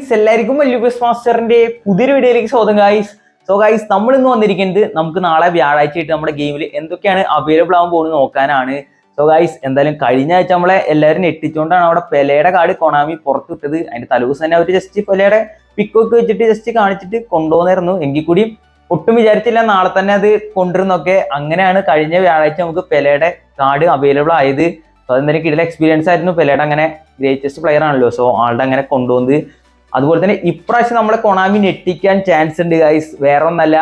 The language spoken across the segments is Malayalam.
ഫ്രണ്ട്സ് എല്ലാവർക്കും ബസ് മാസ്റ്ററിന്റെ പുതിയൊരു വീഡിയോയിലേക്ക് സ്വാഗതം ഗൈസ് സോ ഗൈസ് നമ്മൾ ഇന്ന് വന്നിരിക്കുന്നത് നമുക്ക് നാളെ വ്യാഴാഴ്ച ആയിട്ട് നമ്മുടെ ഗെയിമിൽ എന്തൊക്കെയാണ് അവൈലബിൾ ആവാൻ പോകുന്നത് നോക്കാനാണ്. സോ ഗൈസ് എന്തായാലും കഴിഞ്ഞ ആഴ്ച നമ്മളെ എല്ലാവരും ഞെട്ടിച്ചുകൊണ്ടാണ് അവിടെ പെലയുടെ കാർഡ് കൊണാമി പുറത്തു പുറത്തുവിട്ടത് അതിന്റെ തലേദിവസം തന്നെ അവർ ജസ്റ്റ് പെലയുടെ പിക്കൊക്കെ വെച്ചിട്ട് ജസ്റ്റ് കാണിച്ചിട്ട് കൊണ്ടുപോകുന്നായിരുന്നു എങ്കിൽ കൂടി ഒട്ടും വിചാരിച്ചില്ല നാളെ തന്നെ അത് കൊണ്ടുവരുന്നൊക്കെ. അങ്ങനെയാണ് കഴിഞ്ഞ വ്യാഴാഴ്ച നമുക്ക് പെലയുടെ കാർഡ് അവൈലബിൾ ആയത്. സോ അതെന്തായാലും കിടില എക്സ്പീരിയൻസ് ആയിരുന്നു. പെലയുടെ അങ്ങനെ ഗ്രേറ്റസ്റ്റ് പ്ലെയർ ആണല്ലോ. സോ ആളുടെ അങ്ങനെ കൊണ്ടുവന്ന് അതുപോലെ തന്നെ ഇപ്രാവശ്യം നമ്മളെ കൊണാമി ഞെട്ടിക്കാൻ ചാൻസ് ഉണ്ട് ഗൈസ് വേറെ ഒന്നല്ല.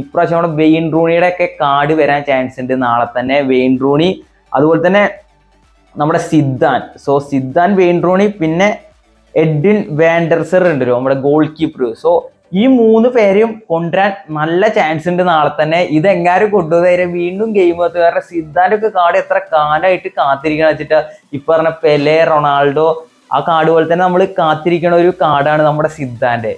ഇപ്രാവശ്യം നമ്മുടെ വെയിൻ റൂണിയുടെ ഒക്കെ കാർഡ് വരാൻ ചാൻസ് ഉണ്ട്. നാളെ തന്നെ വെയിൻ റൂണി അതുപോലെ തന്നെ നമ്മുടെ Zidane. So Zidane Wayne Rooney പിന്നെ എഡ്വിൻ വാൻഡർസർ ഉണ്ടല്ലോ നമ്മുടെ ഗോൾ കീപ്പർ സോ ഈ മൂന്ന് പേരെയും കൊണ്ടുവരാൻ നല്ല ചാൻസ് ഉണ്ട് നാളെ തന്നെ. ഇതെങ്ങാരും കൊണ്ടുപോകുന്നേരം വീണ്ടും ഗെയിം എത്തുക കാരണം സിദ്ധാന്റെ ഒക്കെ കാർഡ് എത്ര കാലമായിട്ട് കാത്തിരിക്കണം വെച്ചിട്ട് ഇപ്പൊ പറഞ്ഞ പെലെ റൊണാൾഡോ ആ കാർഡ് പോലെ തന്നെ നമ്മൾ കാത്തിരിക്കണ ഒരു കാർഡാണ് നമ്മുടെ സിദ്ധാന്റെ.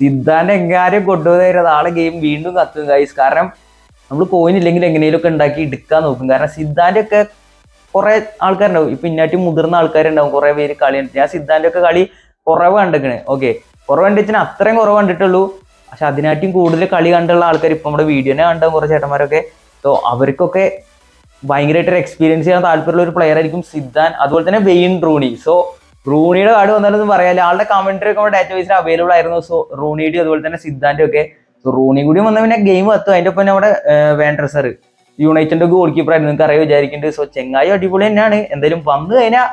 സിദ്ധാന്റെ എങ്ങാരും കൊണ്ടുപോയത് ആളെ ഗെയിം വീണ്ടും കത്തും ഗൈസ് കാരണം നമ്മൾ കോയിൻ ഇല്ലെങ്കിൽ എങ്ങനെയൊക്കെ ഉണ്ടാക്കി എടുക്കാൻ നോക്കും. കാരണം സിദ്ധാന്റെ ഒക്കെ കുറെ ആൾക്കാരുണ്ടാവും. ഇപ്പൊ ഇന്നാട്ടി മുതിർന്ന ആൾക്കാരുണ്ടാവും. കുറെ പേര് കളി ഞാൻ സിദ്ധാന്റെ ഒക്കെ കളി കുറവ് കണ്ടിക്കണ്. ഓക്കെ കുറവ് കണ്ടിച്ചാൽ അത്രയും കുറവ് കണ്ടിട്ടുള്ളൂ. പക്ഷെ അതിനായിട്ടും കൂടുതൽ കളി കണ്ടുള്ള ആൾക്കാർ ഇപ്പൊ നമ്മുടെ വീഡിയോനെ കണ്ട കുറേ ചേട്ടന്മാരൊക്കെ. സോ അവർക്കൊക്കെ ഭയങ്കരമായിട്ട് എക്സ്പീരിയൻസ് ചെയ്യാൻ താല്പര്യമുള്ള ഒരു പ്ലെയർ ആയിരിക്കും സിദ്ധാൻ. അതുപോലെ തന്നെ വെയിൻ റൂണി. സോ റൂണിയുടെ കാർഡ് വന്നാലൊന്നും പറയാല്ല ആളുടെ കമന്ററി ഒക്കെ ഡാറ്റ ബേസിൽ അവൈലബിൾ ആയിരുന്നു. സോ റൂണിയുടെ അതുപോലെ തന്നെ സിദ്ധാന്റെ ഒക്കെ. സോ റൂണി കൂടി വന്ന പിന്നെ ഗെയിം എത്തും അതിന്റെ ഒപ്പം നമ്മുടെ വേണ്ടസർ യുണൈറ്റഡ് ഗോൾ കീപ്പർ ആയിരുന്നു. നിങ്ങൾക്ക് അറിയാൻ വിചാരിക്കുന്നുണ്ട് സോ ചെങ്ങായി അടിപൊളി തന്നെയാണ്. എന്തായാലും വന്നു കഴിഞ്ഞാൽ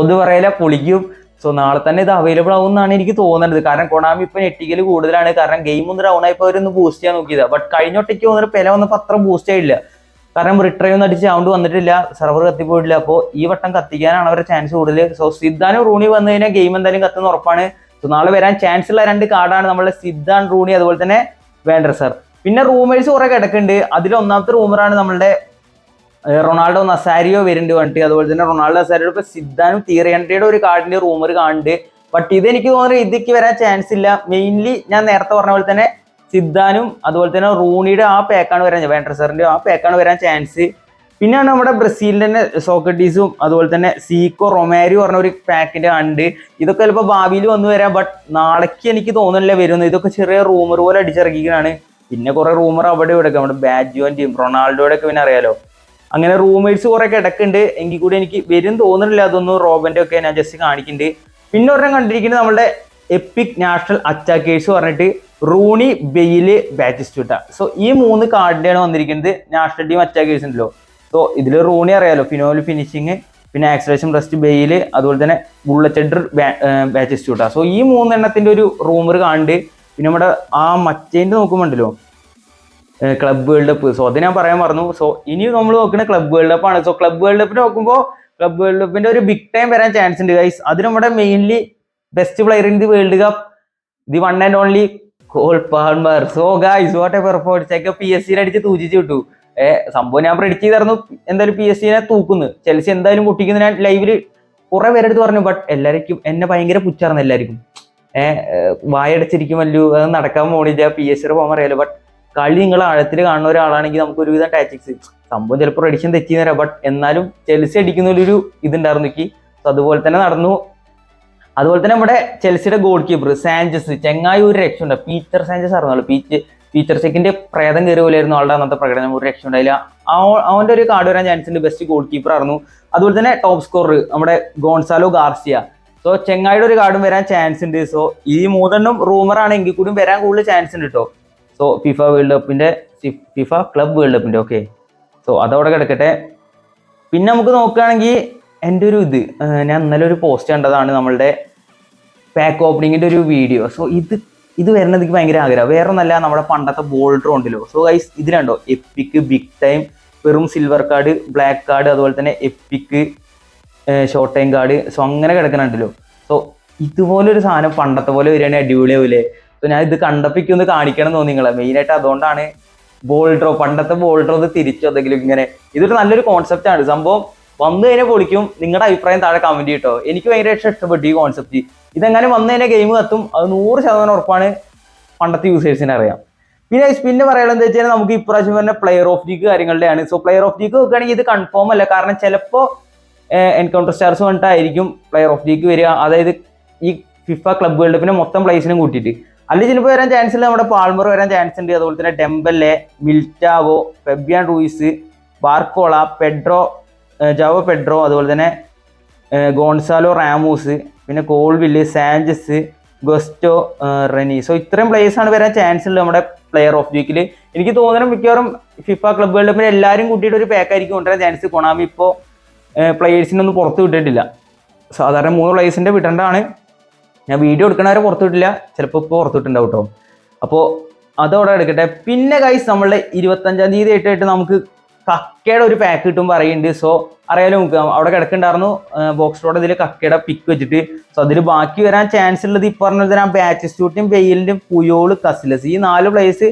ഒന്ന് പറയല പൊളിക്കും. സോ നാളെ തന്നെ ഇത് അവൈലബിൾ ആവും എന്നാണ് എനിക്ക് തോന്നുന്നത് കാരണം കൊണാമി ഇപ്പൊ നെറ്റിക്കൽ കൂടുതലാണ്. കാരണം ഗെയിം ഒന്ന് ഡൗൺ ആയപ്പോൾ അവരൊന്ന് ബൂസ്റ്റ് ചെയ്യാൻ നോക്കിയതാണ് ബട്ട് കഴിഞ്ഞൊട്ടേക്ക് തോന്നുന്നത് പെല വന്നപ്പോൾ അത്ര ബൂസ്റ്റ് ആയില്ല. കാരണം റിട്രൈവ് അടിച്ച് സൗണ്ട് വന്നിട്ടില്ല. സെർവർ കത്തിപ്പോയിട്ടില്ല. അപ്പോൾ ഈ വട്ടം കത്തിക്കാനാണ് അവരുടെ ചാൻസ് കൂടുതൽ സോ സിദ്ധാനും റൂണി വന്നു കഴിഞ്ഞാൽ ഗെയിം എന്തായാലും കത്തുന്ന ഉറപ്പാണ്. സോ നാളെ വരാൻ ചാൻസ് ഉള്ള രണ്ട് കാർഡാണ് നമ്മുടെ സിദ്ധാൻ റൂണി അതുപോലെ തന്നെ വേണ്ടർ സർ പിന്നെ റൂമേഴ്സ് കുറെ കിടക്കുന്നുണ്ട്. അതിൽ ഒന്നാമത്തെ റൂമറാണ് നമ്മളുടെ റൊണാൾഡോ നസാരിയോ വരുന്നുണ്ട് പറഞ്ഞിട്ട്. അതുപോലെ തന്നെ റൊണാൾഡോ നസാരിയോ ഇപ്പോൾ സിദ്ധാനും തീറിയൻഡയുടെ ഒരു കാർഡിന്റെ റൂമർ കാണുന്നുണ്ട്. ബട്ട് ഇതെനിക്ക് തോന്നുന്നത് ഇതിക്ക് വരാൻ ചാൻസ് ഇല്ല. മെയിൻലി ഞാൻ നേരത്തെ പറഞ്ഞ പോലെ തന്നെ സിദ്ധാനും അതുപോലെ തന്നെ റൂണിയുടെ ആ പാക്കാണ് വരാൻ വേണ്ടർ സാറിന്റെ ആ പാക്കാണ് വരാൻ ചാൻസ് പിന്നെയാണ് നമ്മുടെ ബ്രസീലിന്റെ തന്നെ സോക്കട്ടീസും അതുപോലെ തന്നെ സീക്കോ റൊമാരി പറഞ്ഞ ഒരു പാക്കിന്റെ ഉണ്ട് ഇതൊക്കെ ചിലപ്പോൾ ഭാവിയിൽ വന്നു വരാം ബട്ട് നാളേക്ക് എനിക്ക് തോന്നുന്നില്ല വരുന്നത് ഇതൊക്കെ ചെറിയ റൂമർ പോലെ അടിച്ചിറക്കിക്കണാണ് പിന്നെ കുറേ റൂമർ അവിടെ ഇവിടെ ഒക്കെ നമ്മുടെ ടീം റൊണാൾഡോയുടെ ഒക്കെ പിന്നെ അറിയാലോ. അങ്ങനെ റൂമേഴ്സ് കുറേ കിടക്കുന്നുണ്ട്. എങ്കിൽ കൂടി എനിക്ക് വരും തോന്നുന്നില്ല. അതൊന്നും റോബന്റെ ഒക്കെ ഞാൻ ജസ്റ്റ് കാണിക്കുന്നുണ്ട്. പിന്നെ ഒരെണ്ണം കണ്ടിരിക്കുന്നത് നമ്മുടെ എപ്പിക് നാഷണൽ അറ്റാക്കേഴ്സ് പറഞ്ഞിട്ട് റൂണി ബെയിൽ ബാറ്റിസ്റ്റുട്ട. സോ ഈ മൂന്ന് കാർഡിന്റെയാണ് വന്നിരിക്കുന്നത്. നാഷണൽ ടീം അറ്റാക്കേഴ്സ് ഉണ്ടല്ലോ സോ ഇതിൽ റൂണി അറിയാലോ ഫിനോൽ ഫിനിഷിങ് പിന്നെ ആക്സലേഷൻ റെസ്റ്റ് ബെയിൽ അതുപോലെ തന്നെ ബുള്ളറ്റ് ഹെഡർ ബാറ്റിസ്റ്റുട്ട. സോ ഈ മൂന്നെണ്ണത്തിന്റെ ഒരു റൂമർ കാണ്ട് പിന്നെ നമ്മുടെ ആ മറ്റേന്റെ നോക്കുമ്പോണ്ടല്ലോ ക്ലബ് വേൾഡ് കപ്പ് സോ അത് ഞാൻ പറയാൻ പറഞ്ഞു സോ ഇനി നമ്മൾ നോക്കുന്ന ക്ലബ് വേൾഡ് കപ്പ് ആണ്. സോ ക്ലബ് വേൾഡ് കപ്പിന് നോക്കുമ്പോൾ ക്ലബ് വേൾഡ് കപ്പിന്റെ ഒരു ബിഗ് ടൈം വരാൻ ചാൻസ് ഉണ്ട് ഗൈസ് അത് നമ്മുടെ mainly best player in the world cup the one and only Cole Palmer so guys what a performance ഒക്കെ പി എസ് സിനെ അടിച്ച് തൂജിച്ച് വിട്ടു. ഏഹ് സംഭവം ഞാൻ പ്രെഡിക്റ്റ് ചെയ്തായിരുന്നു എന്തായാലും പി എസ് സിനെ തൂക്കുന്നു. ചെൽസി എന്തായാലും പൊട്ടിക്കുന്ന ഞാൻ ലൈവിൽ കുറെ പേരെടുത്ത് പറഞ്ഞു ബട്ട് എല്ലാവർക്കും എന്നെ ഭയങ്കര പുച്ചാർന്ന് എല്ലാവർക്കും ഏഹ് വായടച്ചിരിക്കുമല്ലോ അത് നടക്കാൻ പോണില്ല പി എസ് സിയുടെ പോകാൻ അറിയാലോ. ബട്ട് കളി നിങ്ങൾ ആഴത്തിൽ കാണുന്ന ഒരാളാണെങ്കിൽ നമുക്ക് ഒരുവിധം ടാറ്റിക്സ് സംഭവം ചിലപ്പോൾ പ്രഡിക്ഷൻ തെറ്റി തരാം ബട്ട് എന്നാലും ചെൽസി അടിക്കുന്ന ഒരു ഇതുണ്ടായിരുന്നു എനിക്ക്. അതുപോലെ തന്നെ നടന്നു. അതുപോലെ തന്നെ നമ്മുടെ ചെൽസിയുടെ ഗോൾ കീപ്പർ സാഞ്ചസ് ചെങ്ങായി ഒരു രക്ഷയുണ്ട് പീറ്റർ സാഞ്ചസ് ആയിരുന്നല്ലോ പീച്ച് പീറ്റർ ചെക്കിന്റെ പ്രേതം കയറി പോലെയായിരുന്നു ആളുടെ അന്നത്തെ പ്രകടനം. ഒരു രക്ഷ ഉണ്ടായില്ല അവന്റെ ഒരു കാർഡ് വരാൻ ചാൻസ് ഉണ്ട്. ബെസ്റ്റ് ഗോൾ കീപ്പർ ആയിരുന്നു. അതുപോലെ തന്നെ ടോപ്പ് സ്കോറർ നമ്മുടെ ഗോൺസാലോ ഗാർസിയ. സോ ചെങ്ങായിയുടെ ഒരു കാർഡും വരാൻ ചാൻസ് ഉണ്ട്. സോ ഈ മൂന്നെണ്ണം റൂമർ ആണ്. കൂടി വരാൻ കൂടുതൽ ചാൻസ് ഉണ്ട് കേട്ടോ സോ ഫിഫ വേൾഡ് കപ്പിന്റെ ഫിഫ ക്ലബ് വേൾഡ് കപ്പിന്റെ ഓക്കെ സോ അതവിടെ കിടക്കട്ടെ. പിന്നെ നമുക്ക് നോക്കുകയാണെങ്കിൽ എന്റെ ഒരു ഇത് ഞാൻ ഇന്നലെ ഒരു പോസ്റ്റ് കണ്ടതാണ് നമ്മളുടെ പാക്ക് ഓപ്പണിങ്ങിന്റെ ഒരു വീഡിയോ സോ ഇത് ഇത് വരുന്നത് എനിക്ക് ഭയങ്കര ആഗ്രഹം. വേറെ ഒന്നല്ല നമ്മുടെ പണ്ടത്തെ ബോൾഡർ ഉണ്ടല്ലോ സോ ഗൈസ് ഇതിലുണ്ടോ എപ്പിക്ക് ബിഗ് ടൈം വെറും സിൽവർ കാർഡ് ബ്ലാക്ക് കാർഡ് അതുപോലെ തന്നെ epic short time card so അങ്ങനെ കിടക്കണുണ്ടല്ലോ. സോ ഇതുപോലൊരു സാധനം പണ്ടത്തെ പോലെ വരികയാണെങ്കിൽ അടിപൊളിയാവില്ലേ സോ ഞാൻ ഇത് കണ്ടപ്പോൾ ഒന്ന് കാണിക്കണം എന്ന് തോന്നി നിങ്ങളെ. മെയിനായിട്ട് അതുകൊണ്ടാണ് ബോൾഡ്രോ പണ്ടത്തെ ബോൾഡ്രോ ഒന്ന് തിരിച്ചു എന്തെങ്കിലും ഇങ്ങനെ. ഇതൊരു നല്ലൊരു കോൺസെപ്റ്റാണ് സംഭവം വന്നു കഴിഞ്ഞാൽ പൊളിക്കും. നിങ്ങളുടെ അഭിപ്രായം താഴെ കമന്റ് ചെയ്ട്ടോ എനിക്ക് ഭയങ്കരമായിട്ട് ഇഷ്ടപ്പെട്ടു ഈ കോൺസെപ്റ്റ് ഇതെങ്ങനെ വന്നു കഴിഞ്ഞാൽ ഗെയിം കത്തും. അത് നൂറ് ശതമാനം ഉറപ്പാണ് പണ്ടത്തെ യൂസേഴ്സിന് അറിയാം. പിന്നെ പിന്നെ പറയാനുള്ളത് എന്താ വെച്ചാൽ നമുക്ക് ഇപ്രാവശ്യം തന്നെ പ്ലെയർ ഓഫ് ലീഗ് കാര്യങ്ങളുടെയാണ്. സോ പ്ലെയർ ഓഫ് ലീഗ് നോക്കുകയാണെങ്കിൽ ഇത് കൺഫേം അല്ല. കാരണം ചിലപ്പോൾ എൻകൗണ്ടർ സ്റ്റാർസ് വന്നിട്ടായിരിക്കും പ്ലെയർ ഓഫ് ലീഗ് വരിക. അതായത് ഈ ഫിഫ ക്ലബ് വേൾഡ് കപ്പിനെ മൊത്തം പ്ലേസിനും കൂട്ടിയിട്ട്. അല്ലെങ്കിൽ ചിലപ്പോൾ വരാൻ ചാൻസ് ഉണ്ട് നമ്മുടെ പാൾമർ വരാൻ ചാൻസ് ഉണ്ട്. അതുപോലെ തന്നെ Dembele Militao Fabian Ruiz Barcola Pedro Joao Pedro അതുപോലെ തന്നെ ഗോൺസാലോ റാമൂസ് പിന്നെ കോൾവില്ല് സാഞ്ചസ് ഗസ്റ്റോ റെനി സോ ഇത്രയും ആണ് വരാൻ ചാൻസ് ഉള്ളത് നമ്മുടെ പ്ലെയർ ഓഫ് വീക്കിൽ എനിക്ക് തോന്നുന്നു മിക്കവാറും ഫിഫ ക്ലബ് വേൾഡ് കപ്പിൽ എല്ലാവരും കൂട്ടിയിട്ട് ഒരു പാക്ക് ആയിരിക്കും കൊണ്ടുവരാൻ ചാൻസ് കൊണാമി ഇപ്പോൾ പ്ലേയേഴ്സിനൊന്നും പുറത്ത് വിട്ടിട്ടില്ല. സാധാരണ മൂന്ന് പ്ലേയേഴ്സിന്റെ വിടേണ്ടതാണ്. ഞാൻ വീഡിയോ എടുക്കണവരെ പുറത്ത് വിട്ടില്ല. ചിലപ്പോൾ ഇപ്പോൾ പുറത്ത് വിട്ടുണ്ടാവും കേട്ടോ അപ്പോൾ അതോടെ എടുക്കട്ടെ. പിന്നെ കൈസ് നമ്മളുടെ ഇരുപത്തഞ്ചാം തീയതി ആയിട്ടായിട്ട് നമുക്ക് കക്കയുടെ ഒരു പാക്ക് കിട്ടും പറയുന്നുണ്ട്. സോ അറിയാലോ നമുക്ക് അവിടെ കിടക്കുന്നുണ്ടായിരുന്നു. ബോക്സ് റോഡ് ഇതിൽ കക്കയുടെ പിക്ക് വെച്ചിട്ട്. സോ അതിൽ ബാക്കി വരാൻ ചാൻസ് ഉള്ളത് ഈ പറഞ്ഞ പോലെ തന്നെ ബാറ്റ് സ്റ്റൂട്ടിയും ബെയിലിന്റെയും പുയോൾ കസിലസ് ഈ നാല് പ്ലേസ്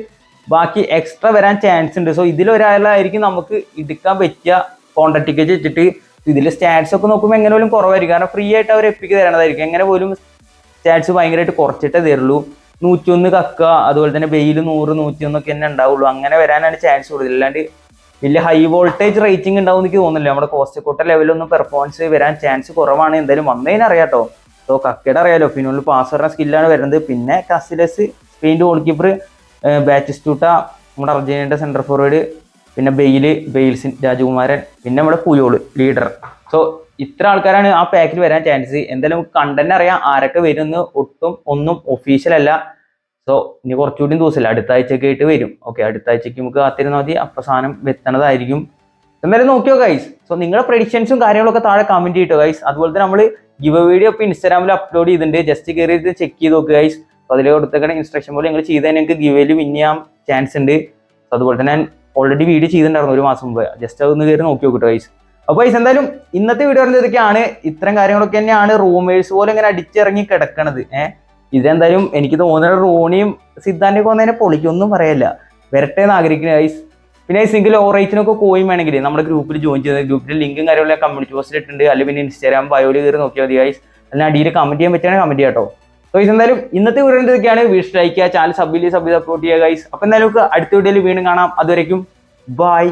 ബാക്കി എക്സ്ട്രാ വരാൻ ചാൻസ് ഉണ്ട്. സോ ഇതിൽ ഒരാളായിരിക്കും നമുക്ക് എടുക്കാൻ പറ്റിയ കോൺട്രാക്ട് ടിക്കറ്റ് വെച്ചിട്ട്. ഇതിൽ സ്റ്റാറ്റ്സ് ഒക്കെ നോക്കുമ്പോൾ എങ്ങനെ പോലും കുറവായിരിക്കും. കാരണം ഫ്രീ ആയിട്ട് അവർ എപ്പിക്ക് തരണതായിരിക്കും. എങ്ങനെ പോലും സ്റ്റാറ്റ്സ് ഭയങ്കരമായിട്ട് കുറച്ചിട്ടേ തരുള്ളൂ. നൂറ്റിയൊന്ന് കക്ക അതുപോലെ തന്നെ വെയിൽ നൂറ് നൂറ്റിയൊന്നൊക്കെ തന്നെ ഉണ്ടാവുള്ളൂ. അങ്ങനെ വരാനാണ് ചാൻസ് കൂടുതൽ. അല്ലാണ്ട് വലിയ ഹൈ വോൾട്ടേജ് റേറ്റിംഗ് ഉണ്ടാവും എനിക്ക് തോന്നുന്നില്ല. നമ്മുടെ കോസ്റ്റക്കോട്ട ലെവലൊന്നും പെർഫോമൻസ് വരാൻ ചാൻസ് കുറവാണ് എന്തായാലും വന്നതിന് അറിയാട്ടോ. സോ കക്കയുടെ അറിയാലോ ഫിനോളിൽ പാസ് പറഞ്ഞ സ്കില്ലാണ് വരുന്നത്. പിന്നെ കസിലസ് സ്പെയിന്റെ ഗോൾ കീപ്പർ ബാറ്റിസ്റ്റൂട്ട നമ്മുടെ അർജന്റീനയുടെ സെന്റർ ഫോർവേഡ് പിന്നെ ബെയിൽ ബെയിൽസിൻ രാജകുമാരൻ പിന്നെ നമ്മുടെ പുയോൾ ലീഡർ സോ ഇത്ര ആൾക്കാരാണ് ആ പാക്കിൽ വരാൻ ചാൻസ് എന്തായാലും കണ്ടന്റ് അറിയാം ആരൊക്കെ വരുമെന്ന് ഒട്ടും ഒന്നും ഒഫീഷ്യൽ അല്ല. സോ ഇനി കുറച്ചുകൂടി ദിവസമില്ല? അടുത്ത ആഴ്ചയൊക്കെ ആയിട്ട് വരും. ഓക്കെ അടുത്ത ആഴ്ചയ്ക്ക് നമുക്ക് കാത്തിരുന്നാൽ മതി. അപ്പോൾ സാധനം വെത്തണതായിരിക്കും എന്തായാലും നോക്കിയോ ഗൈസ് സോ നിങ്ങളുടെ പ്രഡിക്ഷൻസും കാര്യങ്ങളൊക്കെ താഴെ കമന്റ് ചെയ്തിട്ടോ ഗൈസ് അതുപോലെ തന്നെ നമ്മൾ ഗിവ് വീഡിയോ ഇപ്പോൾ ഇൻസ്റ്റാഗ്രാമിൽ അപ്ലോഡ് ചെയ്തിട്ടുണ്ട്. ജസ്റ്റ് കയറിയിട്ട് ചെക്ക് ചെയ്ത് നോക്കുക ഗൈസ് അപ്പോൾ അതിൽ കൊടുത്തേക്കണ ഇൻസ്ട്രക്ഷൻ പോലെ നിങ്ങൾ ചെയ്താൽ നിങ്ങൾക്ക് ഗിവേയിൽ വിൻ ചെയ്യാൻ ചാൻസ് ഉണ്ട് സോ അതുപോലെ തന്നെ ഞാൻ ഓൾറെഡി വീഡിയോ ചെയ്തിട്ടുണ്ടായിരുന്നു ഒരു മാസം മുമ്പ്. ജസ്റ്റ് അതൊന്ന് കയറി നോക്കി നോക്കിട്ടോ ഗൈസ് അപ്പോൾ ഗൈസ് എന്തായാലും ഇന്നത്തെ വീഡിയോ ഇതൊക്കെയാണ്. ഇത്തരം കാര്യങ്ങളൊക്കെ തന്നെയാണ് റൂമേഴ്സ് പോലെ ഇങ്ങനെ അടിച്ചിറങ്ങി കിടക്കണത്. ഏഹ്? ഇതെന്തായാലും എനിക്ക് തോന്നുന്ന റോണിയും സിദ്ധാന്റൊക്കെ വന്നതിനെ പൊളിക്കൊന്നും പറയല്ല. വരട്ടെ എന്ന് ആഗ്രഹിക്കുന്ന ഗൈസ് പിന്നെ സിംഗിൾ ഓറേറ്റിനൊക്കെ കോയും വേണമെങ്കിൽ നമ്മുടെ ഗ്രൂപ്പിൽ ജോയിൻ ചെയ്ത് ഗ്രൂപ്പിൽ ലിങ്കും കാര്യമുള്ള കമ്മ്യൂണിറ്റി പോസ്റ്റിൽ ഇട്ടുണ്ട് അല്ലെങ്കിൽ പിന്നെ ഇൻസ്റ്റാഗ്രാം ബയോയിൽ കയറി നോക്കിയാൽ മതി ഗൈസ് അല്ലെങ്കിൽ അടിയിൽ കമന്റ് ചെയ്യാൻ പറ്റുകയാണെങ്കിൽ കമന്റ് ചെയ്യാം കേട്ടോ. സോ ഗൈസ് എന്തായാലും ഇന്നത്തെ വീഡിയോ ഇതൊക്കെയാണ്. Video like channel sub sub support ചെയ്യുക ഗൈസ് അപ്പോൾ എന്തായാലും അടുത്ത വീഡിയോയിൽ വീണ്ടും കാണാം. അതുവരേക്കും ബൈ